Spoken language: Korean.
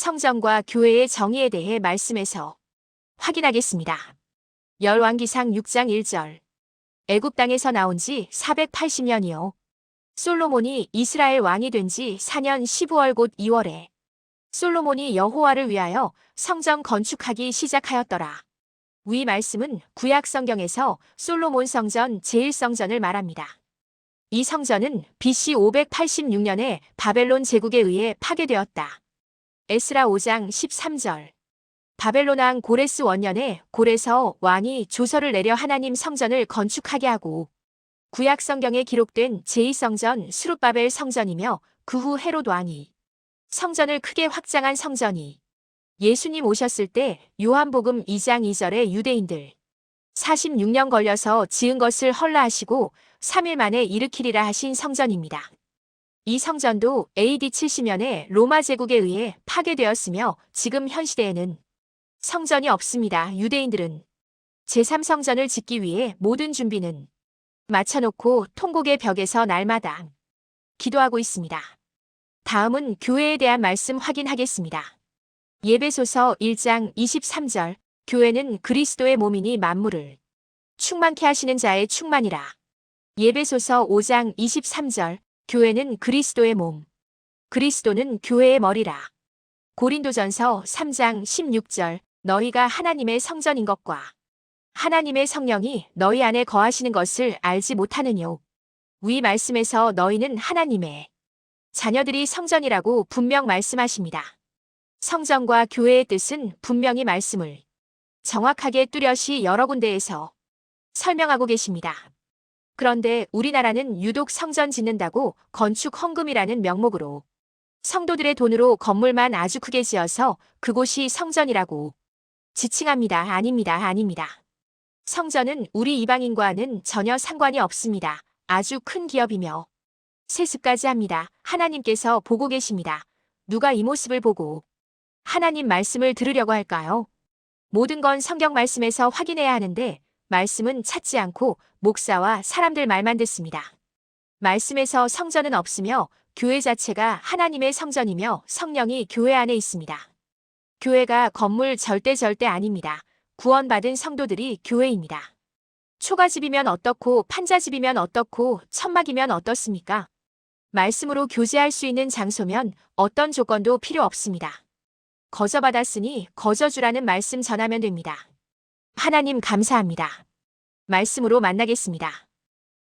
성전과 교회의 정의에 대해 말씀에서 확인하겠습니다. 열왕기상 6장 1절 애굽 땅에서 나온 지 480년이요. 솔로몬이 이스라엘 왕이 된 지 4년 15월 곧 2월에 솔로몬이 여호와를 위하여 성전 건축하기 시작하였더라. 위 말씀은 구약 성경에서 솔로몬 성전 제1성전을 말합니다. 이 성전은 BC 586년에 바벨론 제국에 의해 파괴되었다. 에스라 5장 13절 바벨론 왕 고레스 원년에 고레서 왕이 조서를 내려 하나님 성전을 건축하게 하고 구약 성경에 기록된 제2성전 수룹바벨 성전이며 그 후 헤롯 왕이 성전을 크게 확장한 성전이 예수님 오셨을 때 요한복음 2장 2절에 유대인들 46년 걸려서 지은 것을 헐라하시고 3일 만에 일으키리라 하신 성전입니다. 이 성전도 AD 70년에 로마 제국에 의해 파괴되었으며 지금 현 시대에는 성전이 없습니다. 유대인들은 제3성전을 짓기 위해 모든 준비는 마쳐놓고 통곡의 벽에서 날마다 기도하고 있습니다. 다음은 교회에 대한 말씀 확인하겠습니다. 예배소서 1장 23절 교회는 그리스도의 몸이니 만물을 충만케 하시는 자의 충만이라. 예배소서 5장 23절 교회는 그리스도의 몸. 그리스도는 교회의 머리라. 고린도전서 3장 16절 너희가 하나님의 성전인 것과 하나님의 성령이 너희 안에 거하시는 것을 알지 못하느뇨. 위 말씀에서 너희는 하나님의 자녀들이 성전이라고 분명 말씀하십니다. 성전과 교회의 뜻은 분명히 말씀을 정확하게 뚜렷이 여러 군데에서 설명하고 계십니다. 그런데 우리나라는 유독 성전 짓는다고 건축 헌금이라는 명목으로 성도들의 돈으로 건물만 아주 크게 지어서 그곳이 성전이라고 지칭합니다. 아닙니다. 아닙니다. 성전은 우리 이방인과는 전혀 상관이 없습니다. 아주 큰 기업이며 세습까지 합니다. 하나님께서 보고 계십니다. 누가 이 모습을 보고 하나님 말씀을 들으려고 할까요? 모든 건 성경 말씀에서 확인해야 하는데 말씀은 찾지 않고 목사와 사람들 말만 듣습니다. 말씀에서 성전은 없으며 교회 자체가 하나님의 성전이며 성령이 교회 안에 있습니다. 교회가 건물 절대 절대 아닙니다. 구원받은 성도들이 교회입니다. 초가집이면 어떻고 판자집이면 어떻고 천막이면 어떻습니까? 말씀으로 교제할 수 있는 장소면 어떤 조건도 필요 없습니다. 거저 받았으니 거저 주라는 말씀 전하면 됩니다. 하나님 감사합니다. 말씀으로 만나겠습니다.